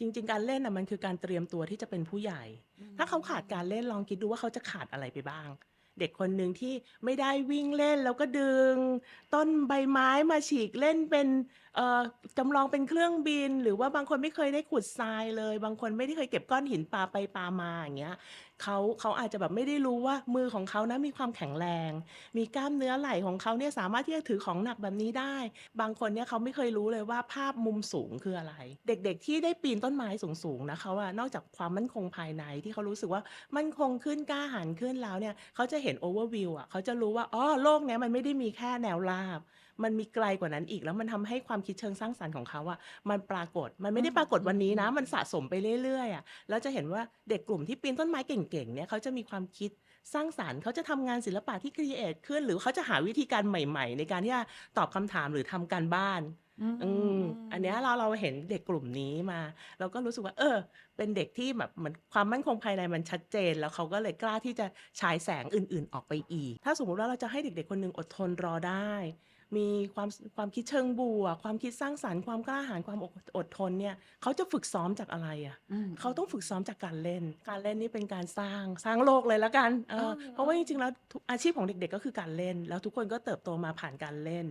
จริง ๆ การเล่นน่ะมันคือการเตรียมตัวที่จะเป็นผู้ใหญ่ ถ้าเขาขาดการเล่นลองคิดดูว่าเขาจะขาดอะไรไปบ้าง เด็กคนหนึ่งที่ไม่ได้วิ่งเล่นแล้วก็ดึง ต้นใบไม้มาฉีกเล่นเป็นเอ่อ จำลองเป็นเครื่องบิน หรือว่าบางคนไม่เคยได้ขุดทรายเลย บางคนไม่ได้เคยเก็บก้อนหินปาไปปามา อย่างเงี้ย เขา เขาอาจจะแบบไม่ได้รู้ว่ามือของเขานะมีความแข็งแรง มีกล้ามเนื้อไหล่ของเขาเนี่ยสามารถที่จะถือของหนักแบบนี้ได้ บางคนเนี่ยเขาไม่เคยรู้เลยว่าภาพมุมสูงคืออะไร เด็กๆที่ได้ปีนต้นไม้สูงๆนะเขาอะนอกจากความมั่นคงภายในที่เขารู้สึกว่ามั่นคงขึ้นกล้าหาญขึ้นแล้วเนี่ยเขาจะเห็นโอเวอร์วิวอะเขาจะรู้ว่าอ๋อโลกเนี้ยมันไม่ได้มีแค่แนวราบ มันมีไกลกว่านั้นอีก แล้วมันทำให้ความคิดเชิงสร้างสรรค์ของเขาอะมันปรากฏมันไม่ได้ปรากฏวันนี้นะ มันสะสมไปเรื่อยๆอะแล้วจะเห็นว่าเด็กกลุ่มที่ปีนต้นไม้เก่งๆเนี่ยเขาจะมีความคิดสร้างสรรค์เขาจะทำงานศิลปะที่ครีเอทขึ้น หรือเขาจะหาวิธีการใหม่ ๆ ในการที่จะตอบคำถามหรือทำการบ้านอืมอันเนี้ยเราเราเห็นเด็กกลุ่มนี้มา เราก็รู้สึกว่า เออ เป็นเด็กที่แบบเหมือนความมั่นคงภายในมันชัดเจน แล้วเขาก็เลยกล้าที่จะฉายแสงอื่นๆ ออกไปอีก ถ้าสมมุติว่าเราจะให้เด็กๆคนหนึ่งอดทนรอได้ มีความความคิดเชิงบวกความคิดสร้างสรรค์ความกล้าหาญความอดอดทนเนี่ยเขาจะฝึกซ้อมจากอะไรอะอืมเขาต้องฝึกซ้อมจากการเล่น การเล่นนี่เป็นการสร้างสร้างโลกเลยแล้วกันเอออ๋อเพราะว่าจริงๆแล้วทุกอาชีพของเด็กๆก็คือการเล่น แล้วทุกคนก็เติบโตมาผ่านการเล่น